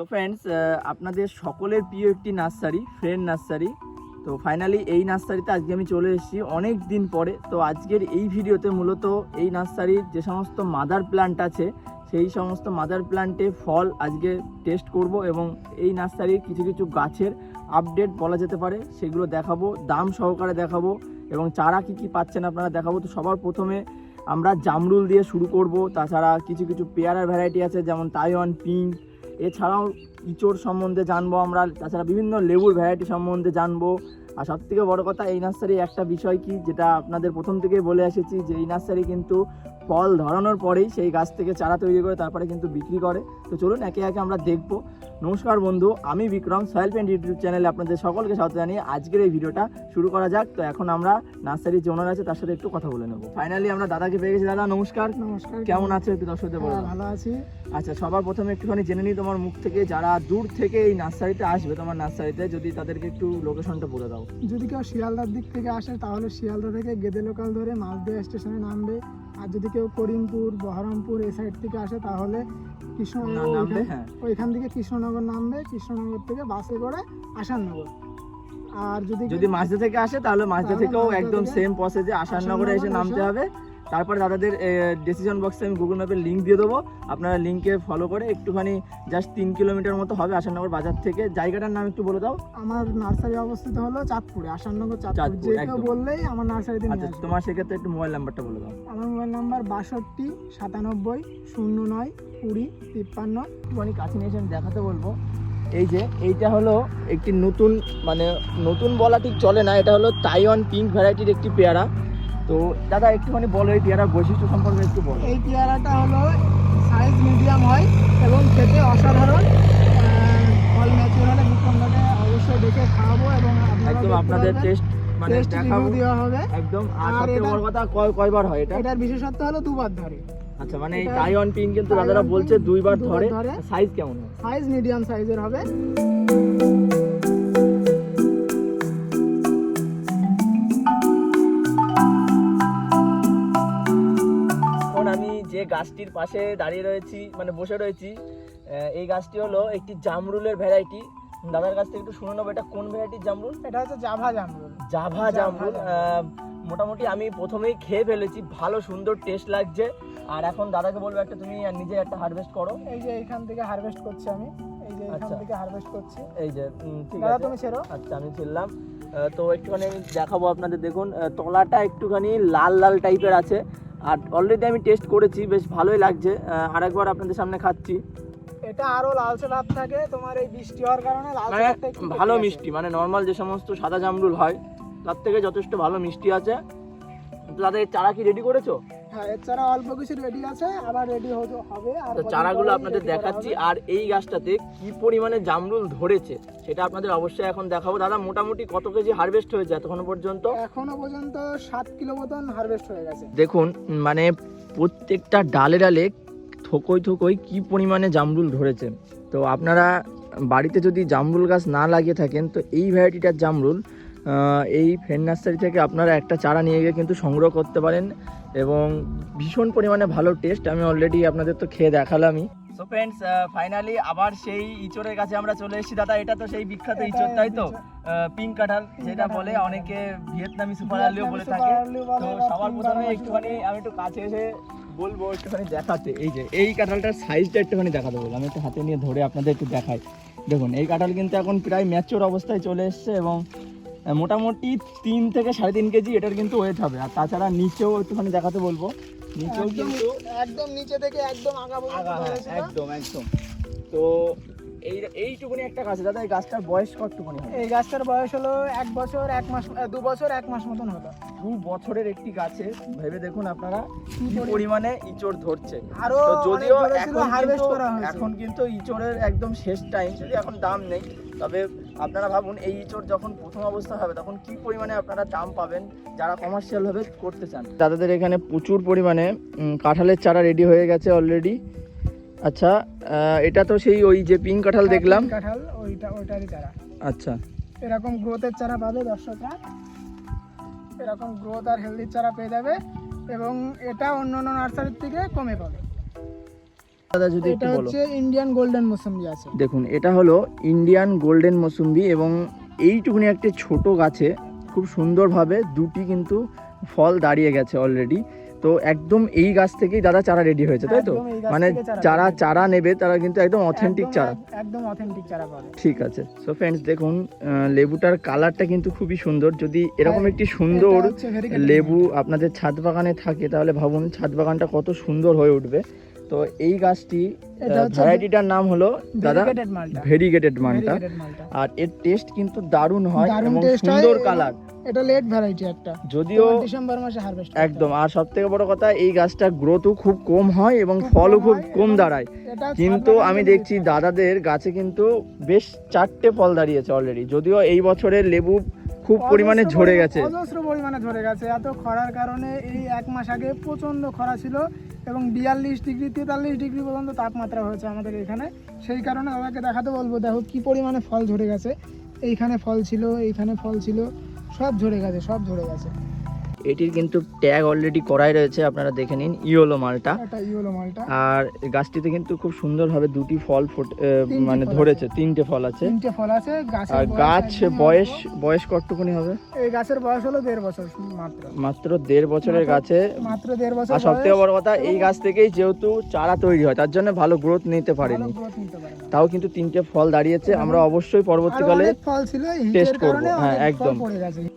So friends আপনাদের সকলের প্রিয় একটি নার্সারি ফ্রেন্ড নার্সারি। তো ফাইনালি এই নার্সারিতে আজকে আমি চলে এসেছি অনেক দিন পরে। তো আজকের এই ভিডিওতে মূলত এই নার্সারির যে সমস্ত মাদার প্ল্যান্ট আছে, সেই সমস্ত মাদার প্ল্যান্টে ফল আজকে টেস্ট করব এবং এই নার্সারির কিছু কিছু গাছের আপডেট বলা যেতে পারে। সেগুলো দেখাবো, দাম সহকারে দেখাবো এবং চারা কি কি পাচ্ছেন আপনারা দেখাবো। তো সবার প্রথমে আমরা জামরুল দিয়ে শুরু করব। তাছাড়া কিছু কিছু পেয়ারার ভ্যারাইটি আছে, যেমন তাইওয়ান পিঙ্ক এছাড়াও ইঁচড় সম্বন্ধে জানব আমরা, তাছাড়া বিভিন্ন লেবুর ভ্যারাইটি সম্বন্ধে জানব। আর সব থেকে বড়ো কথা, এই নার্সারি একটা বিষয় কি, যেটা আপনাদের প্রথম থেকে বলে এসেছি যে, এই নার্সারি কিন্তু ফল ধরানোর পরেই সেই গাছ থেকে চারা তৈরি করে তারপরে কিন্তু বিক্রি করে। তো চলুন একে একে আমরা দেখব। নমস্কার বন্ধু আমি বিক্রম সয়েল পেন্ট ইউটিউব চ্যানেলে আপনাদের সকলকে স্বাগত জানিয়ে আজকের এই ভিডিওটা শুরু করা যাক। তো এখন আমরা নার্সারির যে ওনার আছে তার সাথে একটু কথা বলে নেব। ফাইনালি আমরা দাদাকে পেয়ে গেছি। দাদা নমস্কার। নমস্কার। কেমন আছো একটু দর্শকদের বলো? হ্যাঁ, ভালো আছি। আচ্ছা সবার প্রথমে একটুখানি জেনে নিই তোমার মুখ থেকে। যারা দূর থেকে এই নার্সারিতে আসবে তোমার নার্সারিতে যদি তাদেরকে একটু লোকেশনটা বলে দাও। যদি কেউ শিয়ালদার দিক থেকে আসে তাহলে শিয়ালদা থেকে গেদে লোকাল ধরে মালদা স্টেশনে নামবে। আর যদি কেউ করিমপুর বহরমপুর এই সাইড থেকে আসে তাহলে কৃষ্ণনগর নামবে ওইখান- হ্যাঁ। ওইখান থেকে কৃষ্ণনগর নামবে কৃষ্ণনগর থেকে বাসে করে আসাননগর। আর যদি যদি মাঝদা থেকে আসে তাহলে মাঝদা থেকেও একদম সেম সেম যে আসাননগরে এসে নামতে হবে। তারপরে দাদাদের ডিসিশন বক্সে আমি গুগল ম্যাপের লিঙ্ক দিয়ে দেবো। আপনারা লিঙ্কে ফলো করে একটুখানি জাস্ট তিন কিলোমিটার মতো হবে আসাননগর বাজার থেকে। জায়গাটার নাম একটু বলে দাও। আমার নার্সারি অবস্থিত হলো চাঁদপুরে আসাননগর চাঁদপুর। যে কেউ বললেই আমার নার্সারিতে আচ্ছা তোমার সেক্ষেত্রে একটু মোবাইল নাম্বারটা বলে দাও। আমার মোবাইল নাম্বার বাষট্টি সাতানব্বই শূন্য নয় কুড়ি তিপ্পান্ন। একটুখানি কাছে নিয়ে এসে দেখাতে বলব। এই যে এইটা হলো একটি নতুন মানে নতুন বলা ঠিক চলে না এটা হলো তাইওয়ান পিঙ্ক ভ্যারাইটির একটি পেয়ারা। তো দাদা একটুখানি বলো এই পেয়ারার বৈশিষ্ট্য সম্পর্কে একটু বলো। এই পেয়ারাটা হলো সাইজ মিডিয়াম হয় এবং খেতে অসাধারণ। ফল ম্যাচিউর হলে বিক্রমদাকে অবশ্যই দেখে খাওয়াবো এবং একদম আপনাদের টেস্ট মানে দেখাবো। দেওয়া হবে। একদম আর বড় কথা কয় কয়বার হয় এটা? এটার বিশেষত্ব হলো দুবার ধরে। আচ্ছা মানে এই তাইওয়ান পিঙ্ক কিন্তু দাদারা বলছে দুইবার ধরে। সাইজ কেমন সাইজ মিডিয়াম সাইজের হবে। যে গাছটির পাশে দাঁড়িয়ে রয়েছি মানে বসে রয়েছি এই গাছটি হলো একটি জামরুলের ভ্যারাইটি দাদার কাছ থেকে একটু শুনে নেব এটা কোন ভ্যারাইটির জামরুল? এটা হচ্ছে জাভা জামরুল। জাভা জামরুল। মোটামুটি আমি প্রথমেই খেয়ে ফেলেছি ভালো সুন্দর টেস্ট লাগছে। আর এখন দাদাকে বলব একটা তুমি নিজে একটা হারভেস্ট করো। এই যে এখান থেকে হারভেস্ট করছি আমি। এই যে এখান আচ্ছা। থেকে হারভেস্ট করছি। এই যে ঠিক আছে। তুমি ছেড়ো। আচ্ছা আমি ছিলাম তো একটুখানি দেখাবো আপনাদের দেখুন তলাটা একটুখানি লাল লাল টাইপের আছে। আর অলরেডি আমি টেস্ট করেছি বেশ ভালোই লাগছে। আর একবার আপনাদের সামনে খাচ্ছি। এটা আরও লালচে ভাব থাকে তোমার এই বৃষ্টি হওয়ার কারণে লালচে মানে ভালো মিষ্টি মানে নর্মাল যে সমস্ত সাদা জামরুল হয় তার থেকে যথেষ্ট ভালো মিষ্টি আছে। তাদের চারা কি রেডি করেছ? হ্যাঁ এছাড়া অল্প কিছু রেডি আছে আবার রেডি হবে আর তো চারাগুলো আপনাদের দেখাচ্ছি আর এই গাছটাতে কি পরিমাণে জামরুল ধরেছে সেটা আপনাদের অবশ্যই এখন দেখাবো। দাদা মোটামুটি কত কেজি হারভেস্ট হয়েছে এতক্ষণ পর্যন্ত? এখনও পর্যন্ত সাত কিলো মতন হারভেস্ট হয়ে গেছে। দেখুন মানে প্রত্যেকটা ডালে ডালে থোকই থোকই কি পরিমাণে জামরুল ধরেছে। তো আপনারা বাড়িতে যদি জামরুল গাছ না লাগিয়ে থাকেন তো এই ভ্যারাইটিটার জামরুল এই ফ্রেন্ড নার্সারি থেকে আপনারা একটা চারা নিয়ে গিয়ে কিন্তু সংগ্রহ করতে পারেন। এবং ভীষণ পরিমাণে ভালো টেস্ট আমি অলরেডি আপনাদের তো খেয়ে দেখালামই। সো ফ্রেন্ডস ফাইনালি আবার সেই ইচড়ের কাছে আমরা চলে এসেছি। দাদা এটা তো সেই বিখ্যাত ইচড় তাই তো? পিঙ্ক কাঁঠাল যেটা বলে। অনেকে ভিয়েতনামি সুপার আলিও বলে থাকে। তো সবার প্রথমে একটুখানি আমি একটু কাছে এসে বলব একটুখানি দেখাতে। এই যে এই কাঁঠালটার সাইজটা একটুখানি দেখাতে বলব। আমি একটু হাতে নিয়ে ধরে আপনাদের একটু দেখাই। দেখুন এই কাঁঠাল কিন্তু এখন প্রায় ম্যাচোর অবস্থায় চলে এসছে এবং মোটামুটি তিন থেকে সাড়ে তিন কেজি এটার কিন্তু ওয়েট হবে। আর তাছাড়া নিচেও একটুখানি দেখাতে বলব। নিচেও কিন্তু একদম নিচে থেকে একদম আগা হ্যাঁ, একদম একদম। তো এই এইটুকুনি একটা গাছ দাদা এই গাছটার বয়স কতটুকুনি এই গাছটার বয়স হলো এক বছর এক মাস দু বছর এক মাস মতন হলো দু বছরের একটি গাছে ভেবে দেখুন আপনারা কি পরিমাণে ইঁচড় ধরছে। আরও যদিও এখন হারভেস্ট কিন্তু এখন কিন্তু ইঁচড়ের একদম শেষ টাইম যদি এখন দাম নেই তবে আপনারা ভাবুন এই ইঁচড় যখন প্রথম অবস্থা হবে তখন কি পরিমাণে আপনারা দাম পাবেন যারা কমার্শিয়াল ভাবে করতে চান? দাদাদের এখানে প্রচুর পরিমাণে কাঁঠালের চারা রেডি হয়ে গেছে অলরেডি আচ্ছা এটা তো সেই ওই যে পিঙ্ক কাঁঠাল দেখলাম। কাঁঠাল ওইটা ওইটারই চারা। আচ্ছা। এরকম গ্রোথের চারা পাবে দর্শকরা। এরকম গ্রোথ আর হেলদির চারা পেয়ে যাবে এবং এটা অন্য অন্য নার্সারির থেকে কমে পাবে। দাদা যদি একটু বলো। হচ্ছে ইন্ডিয়ান গোল্ডেন মৌসুমি আছে। দেখুন এটা হলো ইন্ডিয়ান গোল্ডেন মৌসুম্বি এবং এইটুকুনি একটা ছোট গাছে খুব সুন্দরভাবে দুটি কিন্তু ফল দাঁড়িয়ে গেছে অলরেডি তো একদম এই গাছ থেকেই দাদা চারা রেডি হয়েছে তাই তো? মানে চারা চারা নেবে তারা কিন্তু একদম অথেন্টিক চারা। একদম অথেন্টিক চারা পাবে। ঠিক আছে। সো ফ্রেন্ডস দেখুন লেবুটার কালারটা কিন্তু খুবই সুন্দর। যদি এরকম একটি সুন্দর লেবু আপনাদের ছাদ বাগানে থাকে তাহলে ভাবুন ছাদ বাগানটা কত সুন্দর হয়ে উঠবে। তো এই গাছটি ভ্যারাইটিটার নাম হলো দাদা ভেরিগেটেড মালটা। আর এর টেস্ট কিন্তু দারুণ হয় এবং সুন্দর কালার এটা লেট ভ্যারাইটি একটা। যদিও ডিসেম্বর মাসে হারভেস্ট একদম। আর সব থেকে বড় কথা এই গাছটা গ্রোথও খুব কম হয় এবং ফলও খুব কম দাঁড়ায়। কিন্তু আমি দেখছি দাদাদের গাছে কিন্তু বেশ চারটে ফল দাঁড়িয়েছে অলরেডি যদিও এই বছরের লেবু খুব পরিমাণে ঝরে গেছে। অজস্র পরিমাণে ঝরে গেছে। এত খরার কারণে এই এক মাস আগে প্রচণ্ড খরা ছিল এবং বিয়াল্লিশ ডিগ্রি তেতাল্লিশ ডিগ্রি পর্যন্ত তাপমাত্রা হয়েছে আমাদের এখানে। সেই কারণে দাদাকে দেখাতে বলব দেখো কি পরিমাণে ফল ঝরে গেছে। এইখানে ফল ছিল এইখানে ফল ছিল সব ঝরে গেছে সব ঝরে গেছে। এটির কিন্তু ট্যাগ অলরেডি করাই রয়েছে আপনারা দেখে নিন ইয়োলো মালটা। ইয়েলো মালটা। আর গাছটিতে কিন্তু খুব সুন্দরভাবে দুটি ফল ফুট- মানে ধরেছে তিনটে ফল আছে। তিনটে ফল আছে গাছের আর গাছ বয়স। বয়স। কতটুকুনি হবে? এই গাছের বয়স হলো দেড় বছর মাত্র। মাত্র দেড় বছরের গাছে। মাত্র দেড় বছর আর সব থেকে বড় কথা এই গাছ থেকেই যেহেতু চারা তৈরি হয় তার জন্য ভালো গ্রোথ নিতে পারেনি। তাও কিন্তু তিনটে ফল দাঁড়িয়েছে আমরা অবশ্যই পরবর্তীকালে test করব। হ্যাঁ, একদম।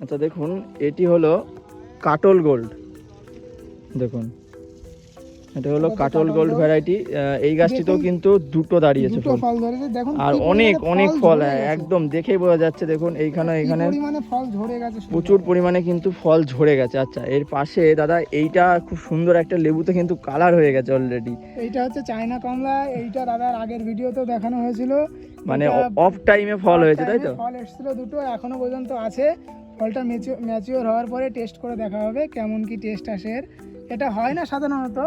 আচ্ছা দেখুন এটি হলো কাটল গোল্ড। দেখুন এটা হলো এটা কাটল গোল্ড ভ্যারাইটি। এই গাছটিতেও কিন্তু দুটো দাঁড়িয়েছে ফল। আর অনেক অনেক ফল হ্যাঁ, একদম দেখেই বোঝা যাচ্ছে। দেখুন এইখানে শুধু প্রচুর পরিমাণে কিন্তু ফল ঝরে গেছে। আচ্ছা এর পাশে দাদা এইটা খুব সুন্দর একটা লেবুতে কিন্তু কালার হয়ে গেছে অলরেডি এইটা হচ্ছে চায়না কমলা। এইটা দাদার আগের ভিডিওতেও দেখানো হয়েছিল। মানে অফ টাইমে ফল হয়েছে তাই তো? ফল এসেছিল দুটো এখনও পর্যন্ত আছে। ফলটা ম্যাচিওর হওয়ার পরে টেস্ট করে দেখা হবে কেমন কি টেস্ট আসে এটা হয় না সাধারণত?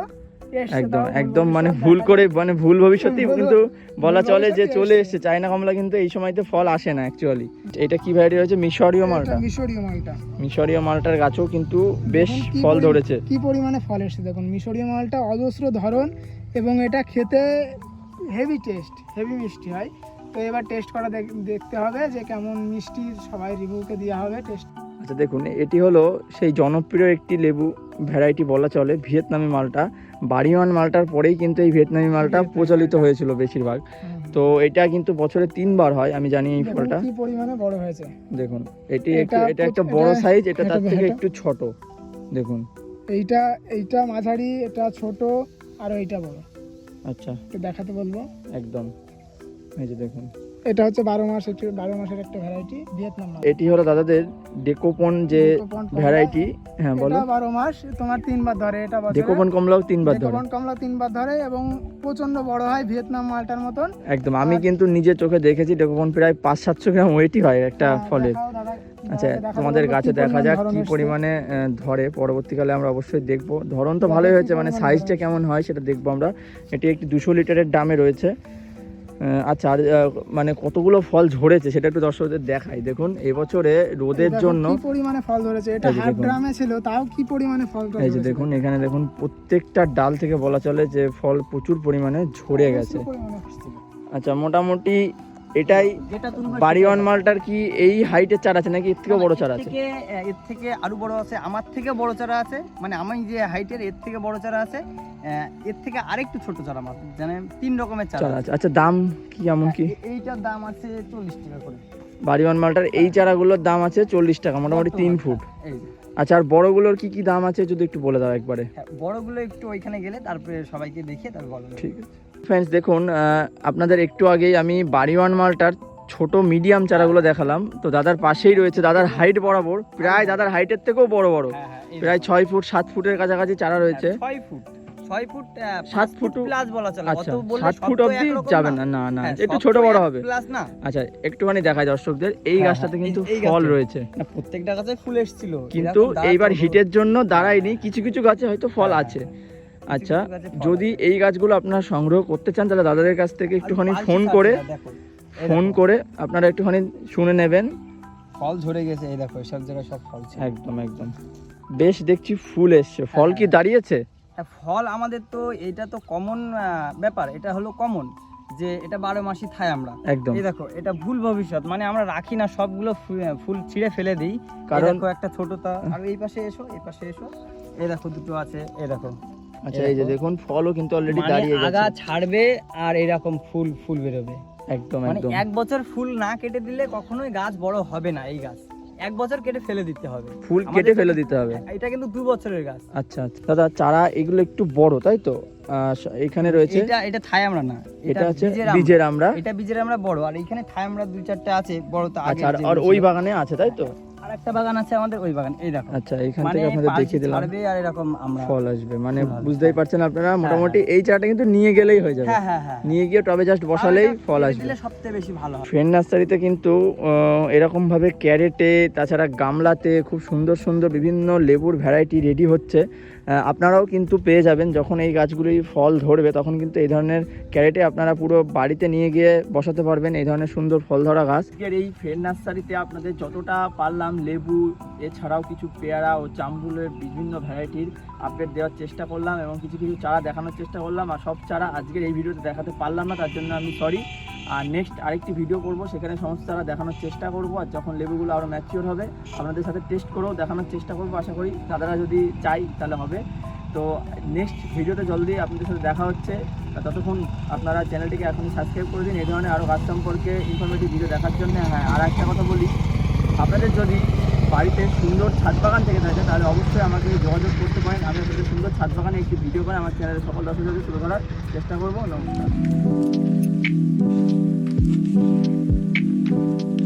একদম একদম মানে ভুল করে মানে ভুল ভবিষ্যতে কিন্তু বলা চলে যে চলে এসেছে। চায়না কমলা কিন্তু এই সময়তে ফল আসে না অ্যাকচুয়ালি এটা কি ভ্যারাইটি রয়েছে মিশরীয় মালটা। মিশরীয় মালটা। মিশরীয় মালটার গাছও কিন্তু বেশ ফল ধরেছে। কি পরিমাণে ফল এসেছে দেখুন। মিশরীয় মালটা অজস্র ধরন এবং এটা খেতে হেভি টেস্ট হেভি মিষ্টি হয়। তো এবার টেস্ট করা দেখ- দেখতে হবে যে কেমন মিষ্টি সবাই রিভিউকে দেওয়া হবে টেস্ট আচ্ছা দেখুন এটি হলো সেই জনপ্রিয় একটি লেবু ভ্যারাইটি বলা চলে ভিয়েতনামি মালটা। বাড়িওয়ান মালটার পরেই কিন্তু এই ভিয়েতনামি মালটা প্রচলিত হয়েছিল বেশিরভাগ। তো এটা কিন্তু বছরে তিনবার হয় আমি জানি এই ফলটা। কি পরিমাণে বড় হয়েছে। দেখুন এটি এটা এটা একটা বড় সাইজ এটা তার থেকে একটু ছোট। দেখুন। এইটা এইটা মাঝারি এটা ছোট আর এইটা বড়। আচ্ছা। একটু দেখাতে বলব। একদম। এই যে দেখুন। এটা হচ্ছে বারো মাস বারো মাসের একটা ভ্যারাইটি ভিয়েতনাম এটি হলো দাদাদের ডেকোপন যে ভ্যারাইটি হ্যাঁ বলো। বারো মাস তোমার তিনবার ধরে এটা ডেকোপন কমলাও তিনবার ধরে। ডেকোপন কমলা তিনবার ধরে এবং প্রচণ্ড বড় হয় ভিয়েতনাম মালটার মতন। একদম আমি কিন্তু নিজের চোখে দেখেছি ডেকোপন প্রায় পাঁচ সাতশো গ্রাম ওয়েটই হয় একটা হ্যাঁ, ফলের। আচ্ছা তোমাদের গাছে দেখা যাক কি। পরিমাণে ধরে পরবর্তীকালে আমরা অবশ্যই দেখব। ধরন তো ভালোই হয়েছে মানে সাইজটা কেমন হয় সেটা দেখব আমরা। এটি একটি দুশো লিটারের দামে রয়েছে। আচ্ছা আর মানে কতগুলো ফল ঝরেছে সেটা একটু দর্শকদের দেখাই। দেখুন এবছরে রোদের জন্য কি পরিমাণে ফল ধরেছে। এটা হাফ ড্রামে ছিল তাও কি পরিমাণে ফল এই যে দেখুন এখানে দেখুন প্রত্যেকটা ডাল থেকে বলা চলে যে ফল প্রচুর পরিমাণে ঝরে গেছে। আচ্ছা মোটামুটি এটাই যেটা তুমি বাড়িওয়ান মালটার কি এই হাইটের চারা আছে নাকি? এর থেকেও বড় চারা আছে? এর থেকে আরও বড় আছে আমার থেকে বড় চারা আছে মানে আমি যে হাইটের এর থেকে বড় চারা আছে এর থেকে আরেকটু ছোট চারা আমার মানে তিন রকমের চারা আছে। আচ্ছা দাম কি এমন কি? এইটার দাম আছে চল্লিশ টাকা করে। বাড়িওয়ান মালটার এই চারাগুলোর দাম আছে চল্লিশ টাকা মোটামুটি তিন ফুট। আচ্ছা আর বড়গুলোর কি কি দাম আছে যদি একটু বলে দাও একবারে? হ্যাঁ, বড়গুলো একটু ওইখানে গেলে তারপরে সবাইকে দেখিয়ে তারপর ঠিক আছে। ফ্রেন্ডস দেখুন আপনাদের একটু আগেই আমি বাড়িওয়ান মালটার ছোট মিডিয়াম চারাগুলো দেখালাম। তো দাদার পাশেই রয়েছে দাদার হাইট বরাবর প্রায় দাদার হাইটের থেকেও বড় বড়। হ্যাঁ হ্যাঁ। প্রায় ছয় ফুট সাত ফুটের কাছাকাছি চারা রয়েছে। ছয় ফুট ছয় ফুট সাত ফুট ফুটও- প্লাস বলা চলে আচ্ছা সাত ফুট অবধি যাবে না। না না হ্যাঁ, একটু ছোট বড় হবে। প্লাস না। আচ্ছা একটুখানি দেখায় দর্শকদের এই গাছটাতে কিন্তু ফল রয়েছে। প্রত্যেকটা গাছে ফুল এসেছিল। কিন্তু এইবার হিটের জন্য দাঁড়ায়নি কিছু কিছু গাছে হয়তো ফল আছে। আচ্ছা যদি এই গাছগুলো আপনারা সংগ্রহ করতে চান তাহলে দাদাদের কাছ থেকে একটুখানি ফোন করে ফোন করে আপনারা একটুখানি শুনে নেবেন। ফল ঝরে গেছে এই দেখো সব জায়গায় সব ফল একদম একদম। বেশ দেখছি ফুল এসছে। ফল কি হ্যাঁ। দাঁড়িয়েছে? হ্যাঁ, ফল আমাদের তো এটা তো কমন ব্যাপার। এটা হলো কমন যে এটা বারো মাসই খাই আমরা। একদম। এই দেখো এটা ভুল ভবিষ্যৎ। মানে আমরা রাখি না সবগুলো ফুল ছিঁড়ে ফেলে দিই। কারণ- একটা ছোটটা আর এই পাশে এসো এই পাশে এসো। এই দেখো দুটো আছে এই দেখো। আচ্ছা এই যে দেখুন ফলও কিন্তু অলরেডি মানে দাঁড়িয়ে আগা ছাড়বে আর এরকম ফুল ফুল বেরোবে। একদম মানে একদম। এক বছর ফুল না কেটে দিলে কখনোই গাছ বড় হবে না এই গাছ। এক বছর কেটে ফেলে দিতে হবে। ফুল কেটে ফেলে দিতে হবে। এটা কিন্তু দু বছরের গাছ। আচ্ছা আচ্ছা। দাদা চারা এগুলো একটু বড় তাই তো? আহ, এখানে রয়েছে? এটা এটা থাই আমরা না। এটা হচ্ছে বীজের আমরা। এটা বীজের আমরা বড়। আর এখানে থাই আমরা দুই চারটে আছে বড় তো আচ্ছা আর- আর ওই বাগানে আছে তাই তো? বাগান আছে আমাদের ওই বাগান এই দেখো। আচ্ছা এখান মানে থেকে আপনাদের দেখিয়ে দিলাম। আর এরকম আমরা ফল আসবে। মানে বুঝতেই হ্যাঁ। পারছেন আপনারা মোটামুটি এই চারাটা কিন্তু নিয়ে গেলেই হয়ে যাবে। হ্যাঁ হ্যাঁ হ্যাঁ। নিয়ে গিয়ে টবে জাস্ট বসালেই ফল আসবে। সবচেয়ে বেশি ভালো ফ্রেন্ড নার্সারিতে কিন্তু ক্যারেটে তাছাড়া গামলাতে খুব সুন্দর সুন্দর বিভিন্ন লেবুর ভ্যারাইটি রেডি হচ্ছে। আপনারাও কিন্তু পেয়ে যাবেন। যখন এই গাছগুলি ফল ধরবে, তখন কিন্তু এই ধরনের ক্যারেটে আপনারা পুরো বাড়িতে নিয়ে গিয়ে বসাতে পারবেন। এই ধরনের সুন্দর ফল ধরা গাছ। আর এই ফ্রেন্ড নার্সারিতে আপনাদের যতটা পারলাম লেবু, এছাড়াও কিছু পেয়ারা ও জামরুলের বিভিন্ন ভ্যারাইটির আপডেট দেওয়ার চেষ্টা করলাম এবং কিছু কিছু চারা দেখানোর চেষ্টা করলাম। আর সব চারা আজকের এই ভিডিওতে দেখাতে পারলাম না, তার জন্য আমি সরি আর নেক্সট আরেকটি ভিডিও করব, সেখানে সমস্ত চারা দেখানোর চেষ্টা করব, আর যখন লেবুগুলো আরও ম্যাচিওর হবে, আপনাদের সাথে টেস্ট করেও দেখানোর চেষ্টা করব, আশা করি দাদারা যদি চাই তাহলে হবে। তো নেক্সট ভিডিওতে জলদি আপনাদের সাথে দেখা হচ্ছে। ততক্ষণ আপনারা চ্যানেলটিকে এখনই সাবস্ক্রাইব করে দিন এই ধরনের আরও গাছ সম্পর্কে ইনফরমেটিভ ভিডিও দেখার জন্য। হ্যাঁ আর একটা কথা বলি, আপনাদের যদি বাড়িতে সুন্দর ছাদ বাগান থেকে থাকে, তাহলে অবশ্যই আমাকে যোগাযোগ করতে পারেন। আমি আপনাদের সুন্দর ছাদ বাগানে একটি ভিডিও করে আমার চ্যানেলের সকল দর্শকদের তুলে ধরার চেষ্টা করব। নমস্কার। Thank you.